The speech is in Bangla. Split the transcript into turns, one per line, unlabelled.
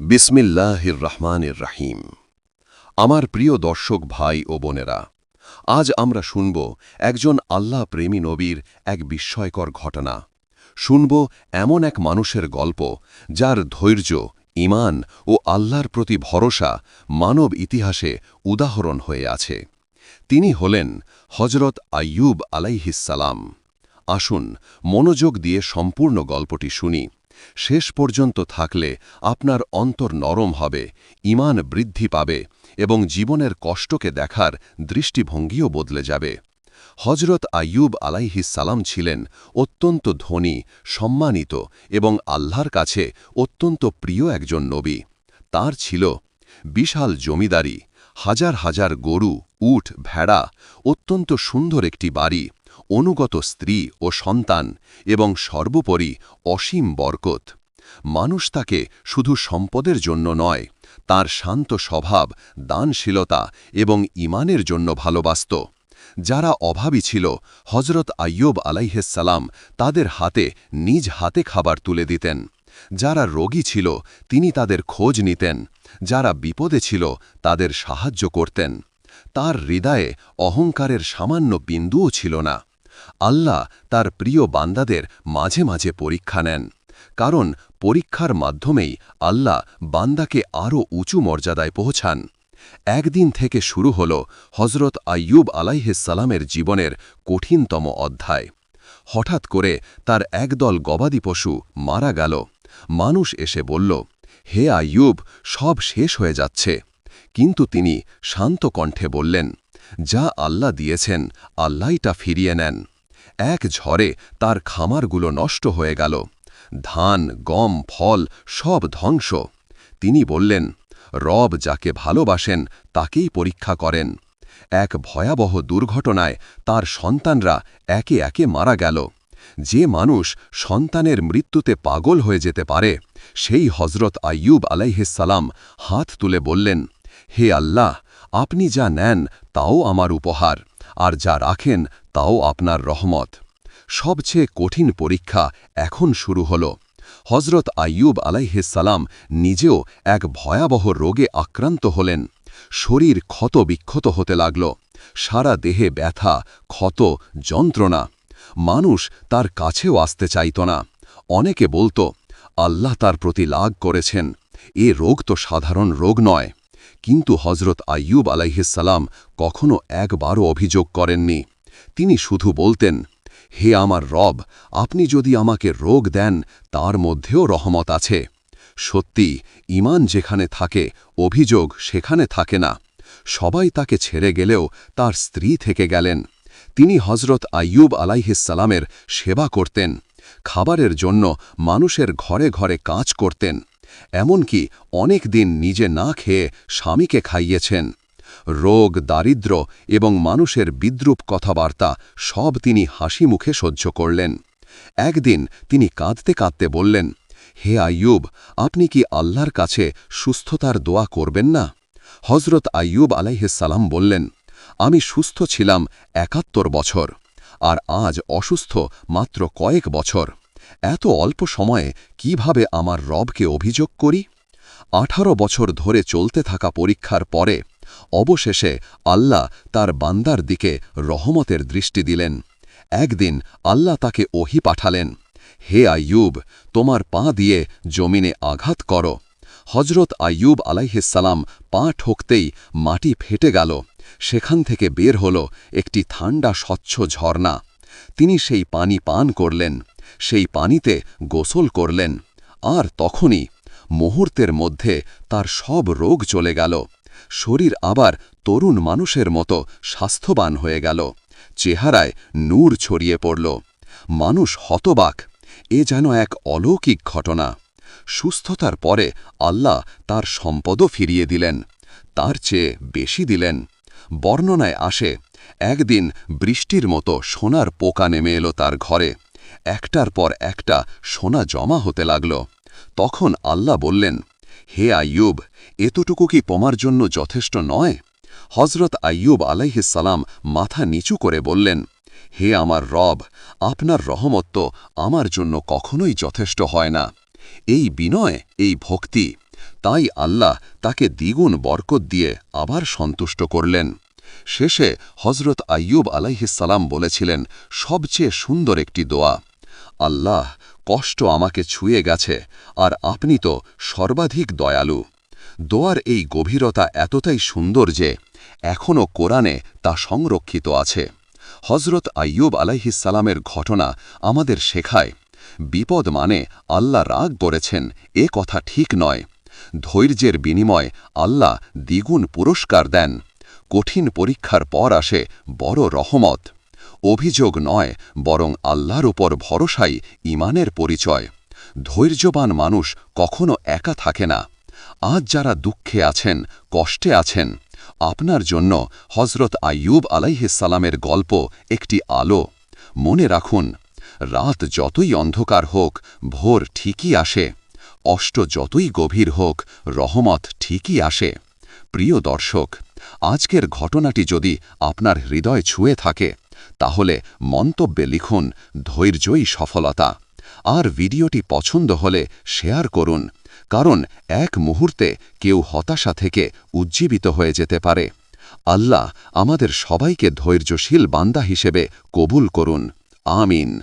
বিসমিল্লাহির রহমানির রাহিম। আমার প্রিয় দর্শক ভাই ও বোনেরা, আজ আমরা শুনব একজন আল্লাহ প্রেমী নবীর এক বিস্ময়কর ঘটনা। শুনব এমন এক মানুষের গল্প যার ধৈর্য ইমান ও আল্লাহর প্রতি ভরসা মানব ইতিহাসে উদাহরণ হয়ে আছে। তিনি হলেন হজরত আয়্যুব আলাইহিসালাম আসুন মনোযোগ দিয়ে সম্পূর্ণ গল্পটি শুনি। শেষ পর্যন্ত থাকলে আপনার অন্তর নরম হবে ইমান বৃদ্ধি পাবে এবং জীবনের কষ্টকে দেখার দৃষ্টিভঙ্গিও বদলে যাবে। হজরত আয়ুব সালাম ছিলেন অত্যন্ত ধনী, সম্মানিত এবং আল্লাহর কাছে অত্যন্ত প্রিয় একজন নবী। তার ছিল বিশাল জমিদারি, হাজার হাজার গরু, উট, ভেড়া, অত্যন্ত সুন্দর একটি বাড়ি। অনুগত স্ত্রী ও সন্তান এবং সর্বোপরি অসীম বরকত। মানুষ তাকে শুধু সম্পদের জন্য নয়, তার শান্ত স্বভাব, দানশীলতা এবং ইমানের জন্য ভালোবাসত। যারা অভাবী ছিল হজরত আয়্যব আলাইহেসালাম তাদের হাতে, নিজ হাতে খাবার তুলে দিতেন। যারা রোগী ছিল, তিনি তাদের খোঁজ নিতেন। যারা বিপদে ছিল, তাদের সাহায্য করতেন। তার হৃদয়ে অহংকারের সামান্য বিন্দুও ছিল না। আল্লাহ তার প্রিয় বান্দাদের মাঝে মাঝে পরীক্ষা নেন। কারণ পরীক্ষার মাধ্যমেই আল্লাহ বান্দাকে আরও উঁচু মর্যাদায় পৌঁছান। একদিন থেকে শুরু হল হজরত আয়ুব আলাইহিসালামের জীবনের কঠিনতম অধ্যায়। হঠাৎ করে তার একদল গবাদি পশু মারা গেল। মানুষ এসে বলল, হে আয়ুব সব শেষ হয়ে যাচ্ছে। কিন্তু তিনি শান্ত কণ্ঠে বললেন, যা আল্লাহ দিয়েছেন আল্লাহটা ফিরিয়ে নেন। এক ঝড়ে তার খামারগুলো নষ্ট হয়ে গেল। ধান, গম, ফল সব ধ্বংস। তিনি বললেন, রব যাকে ভালোবাসেন, তাকেই পরীক্ষা করেন। এক ভয়াবহ দুর্ঘটনায় তার সন্তানরা একে একে মারা গেল। যে মানুষ সন্তানের মৃত্যুতে পাগল হয়ে যেতে পারে, সেই হজরত আয়ুব আলাইহিসালাম হাত তুলে বললেন হে আল্লাহ, আপনি যা নেন তাও আমার উপহার, আর যা রাখেন তাও আপনার রহমত। সবচেয়ে কঠিন পরীক্ষা এখন শুরু হল। হজরত আয়ুব আলাইহিসালাম নিজেও এক ভয়াবহ রোগে আক্রান্ত হলেন। শরীর ক্ষত বিক্ষত হতে লাগল। সারা দেহে ব্যথা, ক্ষত, যন্ত্রণা। মানুষ তার কাছেও আসতে চাইত না। অনেকে বলতো, আল্লাহ তার প্রতি লাগ করেছেন। এ রোগ তো সাধারণ রোগ নয়। কিন্তু হজরত আয়ুব আলাইহিসাল্লাম কখনো একবারও অভিযোগ করেননি। তিনি শুধু বলতেন, হে আমার রব, আপনি যদি আমাকে রোগ দেন, তার মধ্যেও রহমত আছে। সত্যি ইমান যেখানে থাকে, অভিযোগ সেখানে থাকে না। সবাই তাকে ছেড়ে গেলেও তার স্ত্রী থেকে গেলেন। তিনি হজরত আয়ুব আলাইহিসালামের সেবা করতেন। খাবারের জন্য মানুষের ঘরে ঘরে কাজ করতেন। এমনকি অনেক দিন নিজে না খেয়ে স্বামীকে খাইয়েছেন। রোগ দারিদ্র এবং মানুষের বিদ্রুপ কথাবার্তা সব তিনি হাসি মুখে সহ্য করলেন। একদিন তিনি কাঁদতে কাঁদতে বললেন, হে আয়ুব আপনি কি আল্লাহর কাছে সুস্থতার দোয়া করবেন না? হজরত আয়ুব আলাইহিসাল্লাম বললেন, আমি সুস্থ ছিলাম একাত্তর বছর, আর আজ অসুস্থ মাত্র কয়েক বছর। এত অল্প সময়ে কীভাবে আমার রবকে অভিযোগ করি? আঠারো বছর ধরে চলতে থাকা পরীক্ষার পরে অবশেষে আল্লাহ তার বান্দার দিকে রহমতের দৃষ্টি দিলেন। একদিন আল্লাহ তাকে ওহি পাঠালেন, হে আয়ুব তোমার পা দিয়ে জমিনে আঘাত করো। হজরত আয়ুব আলাইহিসাল্লাম পা ঠকতেই মাটি ফেটে গেল, সেখান থেকে বের হল একটি ঠান্ডা স্বচ্ছ ঝর্ণা। তিনি সেই পানি পান করলেন। সেই পানিতে গোসল করলেন। আর তখনই মুহূর্তের মধ্যে তার সব রোগ চলে গেল। শরীর আবার তরুণ মানুষের মতো স্বাস্থ্যবান হয়ে গেল। চেহারায় নূর ছড়িয়ে পড়ল। মানুষ হতবাক। এ যেন এক অলৌকিক ঘটনা। সুস্থতার পরে আল্লাহ তার সম্পদও ফিরিয়ে দিলেন। তার চেয়ে বেশি দিলেন। বর্ণনায় আসে, একদিন বৃষ্টির মতো সোনার পোকা নেমে এলো তার ঘরে। একটার পর একটা সোনা জমা হতে লাগল। তখন আল্লাহ বললেন, হে আইয়ুব, এতটুকু কি পমার জন্য যথেষ্ট নয়? হজরত আইয়ুব আলাইহিসালাম মাথা নিচু করে বললেন, হে আমার রব, আপনার রহমত্ব আমার জন্য কখনোই যথেষ্ট হয় না। এই বিনয়, এই ভক্তি, তাই আল্লাহ তাকে দ্বিগুণ বরকত দিয়ে আবার সন্তুষ্ট করলেন। শেষে হজরত আইয়ুব আলাইহিসালাম বলেছিলেন, সবচেয়ে সুন্দর একটি দোয়া। আল্লাহ কষ্ট আমাকে ছুঁয়ে গেছে, আর আপনি তো সর্বাধিক দয়ালু। দোয়ার এই গভীরতা এতটাই সুন্দর যে এখনও কোরআনে তা সংরক্ষিত আছে। হজরত আইয়ুব আলাইহিসালামের ঘটনা আমাদের শেখায়, বিপদ মানে আল্লাহ রাগ করেছেন, এ কথা ঠিক নয়। ধৈর্যের বিনিময় আল্লাহ দ্বিগুণ পুরস্কার দেন, কঠিন পরীক্ষার পর আসে বড় রহমত। অভিযোগ নয়, বরং আল্লাহর উপর ভরসাই ইমানের পরিচয়। ধৈর্যবান মানুষ কখনো একা থাকে না। আজ যারা দুঃখে আছেন, কষ্টে আছেন, আপনার জন্য হজরত আইয়ুব আলাইহিসালামের গল্প একটি আলো। মনে রাখুন, রাত যতই অন্ধকার হোক, ভোর ঠিকই আসে। অষ্ট যতই গভীর হোক, রহমত ঠিকই আসে। প্রিয় দর্শক, আজকের ঘটনাটি যদি আপনার হৃদয় ছুঁয়ে থাকে তাহলে মন্তব্যে লিখুন, ধৈর্যই সফলতা। আর ভিডিওটি পছন্দ হলে শেয়ার করুন, কারণ এক মুহূর্তে কেউ হতাশা থেকে উজ্জীবিত হয়ে যেতে পারে। আল্লাহ আমাদের সবাইকে ধৈর্যশীল বান্দা হিসেবে কবুল করুন। আমিন।